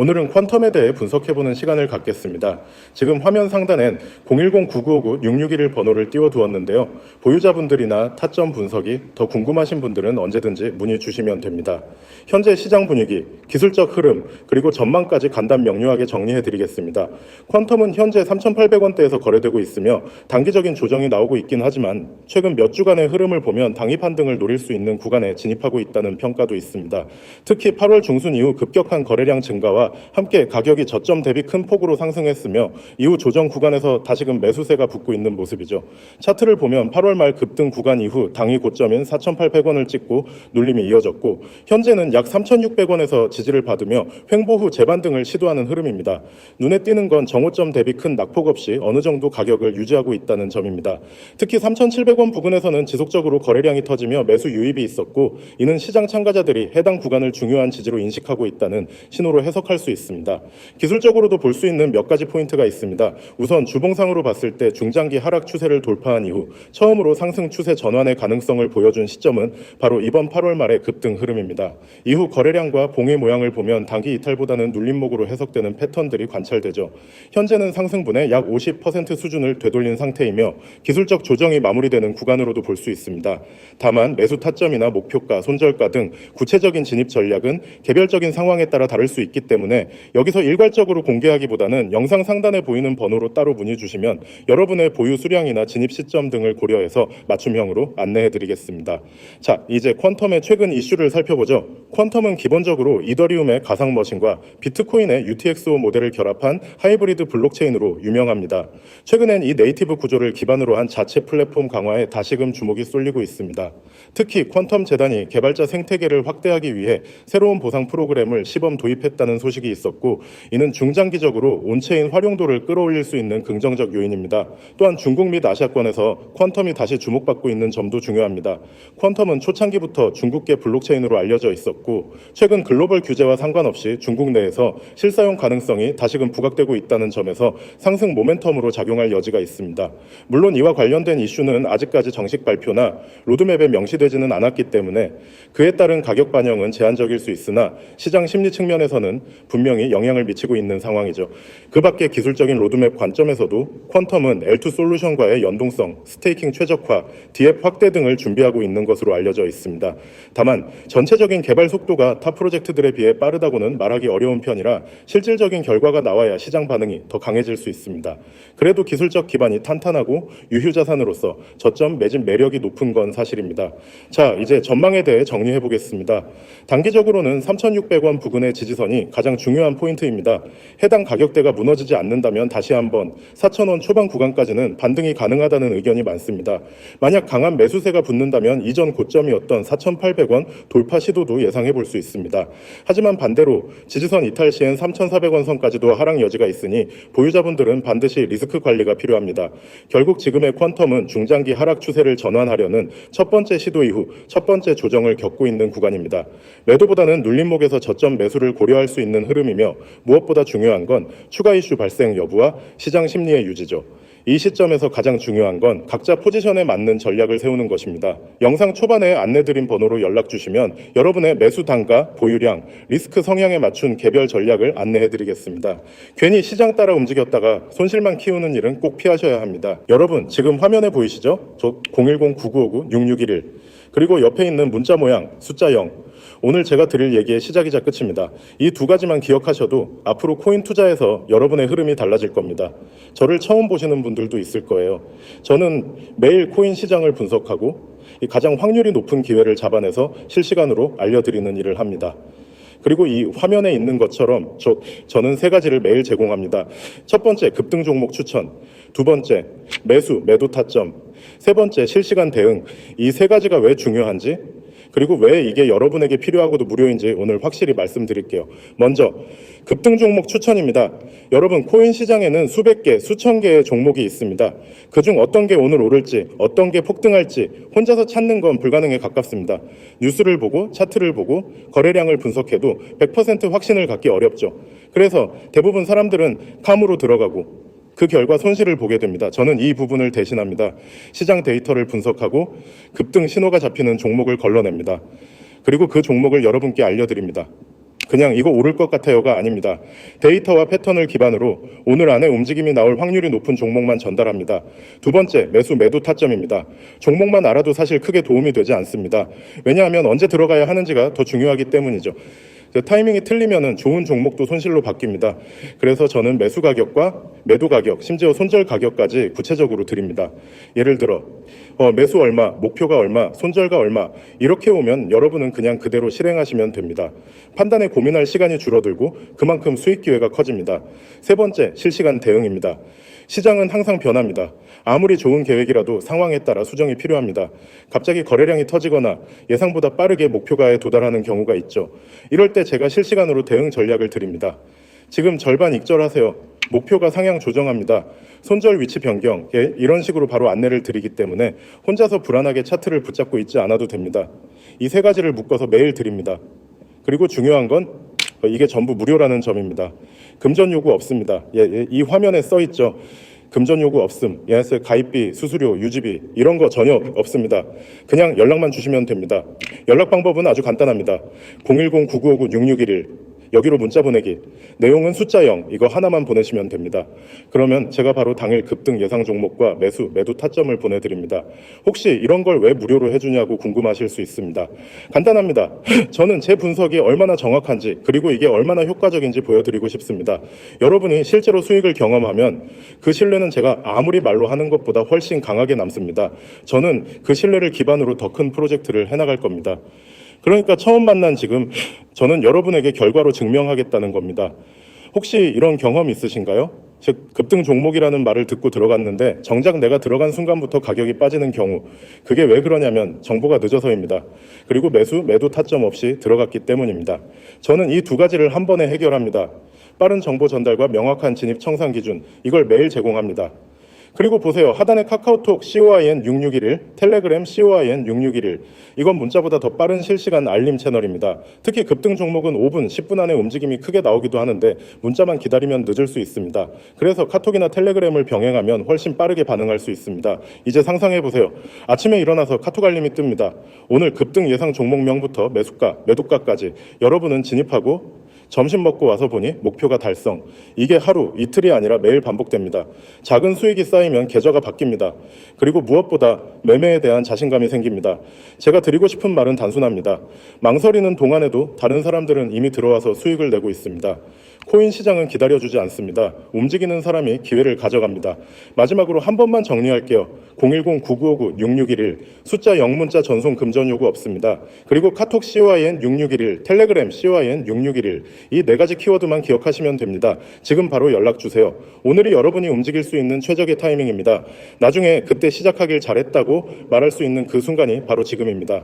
오늘은 퀀텀에 대해 분석해보는 시간을 갖겠습니다. 지금 화면 상단엔 010-9959-661 번호를 띄워두었는데요. 보유자분들이나 타점 분석이 더 궁금하신 분들은 언제든지 문의 주시면 됩니다. 현재 시장 분위기, 기술적 흐름, 그리고 전망까지 간단 명료하게 정리해드리겠습니다. 퀀텀은 현재 3,800원대에서 거래되고 있으며 단기적인 조정이 나오고 있긴 하지만 최근 몇 주간의 흐름을 보면 당입한 등을 노릴 수 있는 구간에 진입하고 있다는 평가도 있습니다. 특히 8월 중순 이후 급격한 거래량 증가와 함께 가격이 저점 대비 큰 폭으로 상승했으며 이후 조정 구간에서 다시금 매수세가 붙고 있는 모습이죠. 차트를 보면 8월 말 급등 구간 이후 당일 고점인 4,800원을 찍고 눌림이 이어졌고 현재는 약 3,600원에서 지지를 받으며 횡보 후 재반등을 시도하는 흐름입니다. 눈에 띄는 건 정오점 대비 큰 낙폭 없이 어느 정도 가격을 유지하고 있다는 점입니다. 특히 3,700원 부근에서는 지속적으로 거래량이 터지며 매수 유입이 있었고 이는 시장 참가자들이 해당 구간을 중요한 지지로 인식하고 있다는 신호로 해석할 수 있습니다. 기술적으로도 볼 수 있는 몇 가지 포인트가 있습니다. 우선 주봉상으로 봤을 때 중장기 하락 추세를 돌파한 이후 처음으로 상승 추세 전환의 가능성을 보여준 시점은 바로 이번 8월 말의 급등 흐름입니다. 이후 거래량과 봉의 모양을 보면 단기 이탈보다는 눌림목으로 해석되는 패턴들이 관찰되죠. 현재는 상승분의 약 50% 수준을 되돌린 상태이며 기술적 조정이 마무리되는 구간으로도 볼 수 있습니다. 다만 매수 타점이나 목표가, 손절가 등 구체적인 진입 전략은 개별적인 상황에 따라 다를 수 있기 때문에 여기서 일괄적으로 공개하기보다는 영상 상단에 보이는 번호로 따로 문의 주시면 여러분의 보유 수량이나 진입 시점 등을 고려해서 맞춤형으로 안내해 드리겠습니다. 자, 이제 퀀텀의 최근 이슈를 살펴보죠. 퀀텀은 기본적으로 이더리움의 가상 머신과 비트코인의 UTXO 모델을 결합한 하이브리드 블록체인으로 유명합니다. 최근엔 이 네이티브 구조를 기반으로 한 자체 플랫폼 강화에 다시금 주목이 쏠리고 있습니다. 특히 퀀텀 재단이 개발자 생태계를 확대하기 위해 새로운 보상 프로그램을 시범 도입했다는 소식 이 있었고 이는 중장기적으로 온체인 활용도를 끌어올릴 수 있는 긍정적 요인입니다. 또한 중국 및 아시아권에서 퀀텀이 다시 주목받고 있는 점도 중요합니다. 퀀텀은 초창기부터 중국계 블록체인으로 알려져 있었고 최근 글로벌 규제와 상관없이 중국 내에서 실사용 가능성이 다시금 부각되고 있다는 점에서 상승 모멘텀으로 작용할 여지가 있습니다. 물론 이와 관련된 이슈는 아직까지 정식 발표나 로드맵에 명시되지는 않았기 때문에 그에 따른 가격 반영은 제한적일 수 있으나 시장 심리 측면에서는 분명히 영향을 미치고 있는 상황이죠. 그 밖에 기술적인 로드맵 관점에서도 퀀텀은 L2 솔루션과의 연동성, 스테이킹 최적화, DF 확대 등을 준비하고 있는 것으로 알려져 있습니다. 다만 전체적인 개발 속도가 타 프로젝트들에 비해 빠르다고는 말하기 어려운 편이라 실질적인 결과가 나와야 시장 반응이 더 강해질 수 있습니다. 그래도 기술적 기반이 탄탄하고 유휴 자산으로서 저점 매집 매력이 높은 건 사실입니다. 자, 이제 전망에 대해 정리해 보겠습니다. 단기적으로는 3,600원 부근의 지지선이 가장 중요한 포인트입니다. 해당 가격대가 무너지지 않는다면 다시 한번 4,000원 초반 구간까지는 반등이 가능하다는 의견이 많습니다. 만약 강한 매수세가 붙는다면 이전 고점이었던 4,800원 돌파 시도도 예상해 볼 수 있습니다. 하지만 반대로 지지선 이탈 시엔 3,400원 선까지도 하락 여지가 있으니 보유자분들은 반드시 리스크 관리가 필요합니다. 결국 지금의 퀀텀은 중장기 하락 추세를 전환하려는 첫 번째 시도 이후 첫 번째 조정을 겪고 있는 구간입니다. 매도보다는 눌림목에서 저점 매수를 고려할 수 있는 흐름이며 무엇보다 중요한 건 추가 이슈 발생 여부와 시장 심리의 유지죠. 이 시점에서 가장 중요한 건 각자 포지션에 맞는 전략을 세우는 것입니다. 영상 초반에 안내드린 번호로 연락 주시면 여러분의 매수 단가, 보유량, 리스크 성향에 맞춘 개별 전략을 안내해드리겠습니다. 괜히 시장 따라 움직였다가 손실만 키우는 일은 꼭 피하셔야 합니다. 여러분 지금 화면에 보이시죠? 저 010-9959-6611 그리고 옆에 있는 문자 모양 숫자 0 오늘 제가 드릴 얘기의 시작이자 끝입니다. 이 두 가지만 기억하셔도 앞으로 코인 투자에서 여러분의 흐름이 달라질 겁니다. 저를 처음 보시는 분들도 있을 거예요. 저는 매일 코인 시장을 분석하고 이 가장 확률이 높은 기회를 잡아내서 실시간으로 알려드리는 일을 합니다. 그리고 이 화면에 있는 것처럼 저, 저는 세 가지를 매일 제공합니다. 첫 번째, 급등 종목 추천. 두 번째, 매수, 매도 타점. 세 번째, 실시간 대응. 이 세 가지가 왜 중요한지 그리고 왜 이게 여러분에게 필요하고도 무료인지 오늘 확실히 말씀드릴게요. 먼저 급등 종목 추천입니다. 여러분 코인 시장에는 수백 개, 수천 개의 종목이 있습니다. 그중 어떤 게 오늘 오를지, 어떤 게 폭등할지 혼자서 찾는 건 불가능에 가깝습니다. 뉴스를 보고 차트를 보고 거래량을 분석해도 100% 확신을 갖기 어렵죠. 그래서 대부분 사람들은 감으로 들어가고 그 결과 손실을 보게 됩니다. 저는 이 부분을 대신합니다. 시장 데이터를 분석하고 급등 신호가 잡히는 종목을 걸러냅니다. 그리고 그 종목을 여러분께 알려드립니다. 그냥 이거 오를 것 같아요가 아닙니다. 데이터와 패턴을 기반으로 오늘 안에 움직임이 나올 확률이 높은 종목만 전달합니다. 두 번째, 매수 매도 타점입니다. 종목만 알아도 사실 크게 도움이 되지 않습니다. 왜냐하면 언제 들어가야 하는지가 더 중요하기 때문이죠. 그 타이밍이 틀리면은 좋은 종목도 손실로 바뀝니다. 그래서 저는 매수 가격과 매도 가격, 심지어 손절 가격까지 구체적으로 드립니다. 예를 들어 어, 매수 얼마, 목표가 얼마, 손절가 얼마 이렇게 오면 여러분은 그냥 그대로 실행하시면 됩니다. 판단에 고민할 시간이 줄어들고 그만큼 수익 기회가 커집니다. 세 번째, 실시간 대응입니다. 시장은 항상 변합니다. 아무리 좋은 계획이라도 상황에 따라 수정이 필요합니다. 갑자기 거래량이 터지거나 예상보다 빠르게 목표가에 도달하는 경우가 있죠. 이럴 때 제가 실시간으로 대응 전략을 드립니다. 지금 절반 익절하세요. 목표가 상향 조정합니다. 손절 위치 변경, 예, 이런 식으로 바로 안내를 드리기 때문에 혼자서 불안하게 차트를 붙잡고 있지 않아도 됩니다. 이 세 가지를 묶어서 매일 드립니다. 그리고 중요한 건 어, 이게 전부 무료라는 점입니다. 금전 요구 없습니다. 예, 예, 이 화면에 써 있죠. 금전 요구 없음, 예스 가입비, 수수료, 유지비 이런 거 전혀 없습니다. 그냥 연락만 주시면 됩니다. 연락 방법은 아주 간단합니다. 010-9959-6611 여기로 문자 보내기. 내용은 숫자 0 이거 하나만 보내시면 됩니다. 그러면 제가 바로 당일 급등 예상 종목과 매수, 매도 타점을 보내드립니다. 혹시 이런 걸 왜 무료로 해주냐고 궁금하실 수 있습니다. 간단합니다. 저는 제 분석이 얼마나 정확한지 그리고 이게 얼마나 효과적인지 보여드리고 싶습니다. 여러분이 실제로 수익을 경험하면 그 신뢰는 제가 아무리 말로 하는 것보다 훨씬 강하게 남습니다. 저는 그 신뢰를 기반으로 더 큰 프로젝트를 해나갈 겁니다. 그러니까 처음 만난 지금 저는 여러분에게 결과로 증명하겠다는 겁니다. 혹시 이런 경험 있으신가요? 즉 급등 종목이라는 말을 듣고 들어갔는데 정작 내가 들어간 순간부터 가격이 빠지는 경우 그게 왜 그러냐면 정보가 늦어서입니다. 그리고 매수 매도 타점 없이 들어갔기 때문입니다. 저는 이 두 가지를 한 번에 해결합니다. 빠른 정보 전달과 명확한 진입 청산 기준 이걸 매일 제공합니다. 그리고 보세요. 하단에 카카오톡 COIN 6611, 텔레그램 COIN 6611. 이건 문자보다 더 빠른 실시간 알림 채널입니다. 특히 급등 종목은 5분, 10분 안에 움직임이 크게 나오기도 하는데 문자만 기다리면 늦을 수 있습니다. 그래서 카톡이나 텔레그램을 병행하면 훨씬 빠르게 반응할 수 있습니다. 이제 상상해 보세요. 아침에 일어나서 카톡 알림이 뜹니다. 오늘 급등 예상 종목명부터 매수가, 매도가까지 여러분은 진입하고 점심 먹고 와서 보니 목표가 달성. 이게 하루, 이틀이 아니라 매일 반복됩니다. 작은 수익이 쌓이면 계좌가 바뀝니다. 그리고 무엇보다 매매에 대한 자신감이 생깁니다. 제가 드리고 싶은 말은 단순합니다. 망설이는 동안에도 다른 사람들은 이미 들어와서 수익을 내고 있습니다. 코인 시장은 기다려주지 않습니다. 움직이는 사람이 기회를 가져갑니다. 마지막으로 한 번만 정리할게요. 010-9959-6611 숫자 0문자 전송 금전 요구 없습니다. 그리고 카톡 COIN 6611, 텔레그램 COIN 6611이 네 가지 키워드만 기억하시면 됩니다. 지금 바로 연락 주세요. 오늘이 여러분이 움직일 수 있는 최적의 타이밍입니다. 나중에 그때 시작하길 잘했다고 말할 수 있는 그 순간이 바로 지금입니다.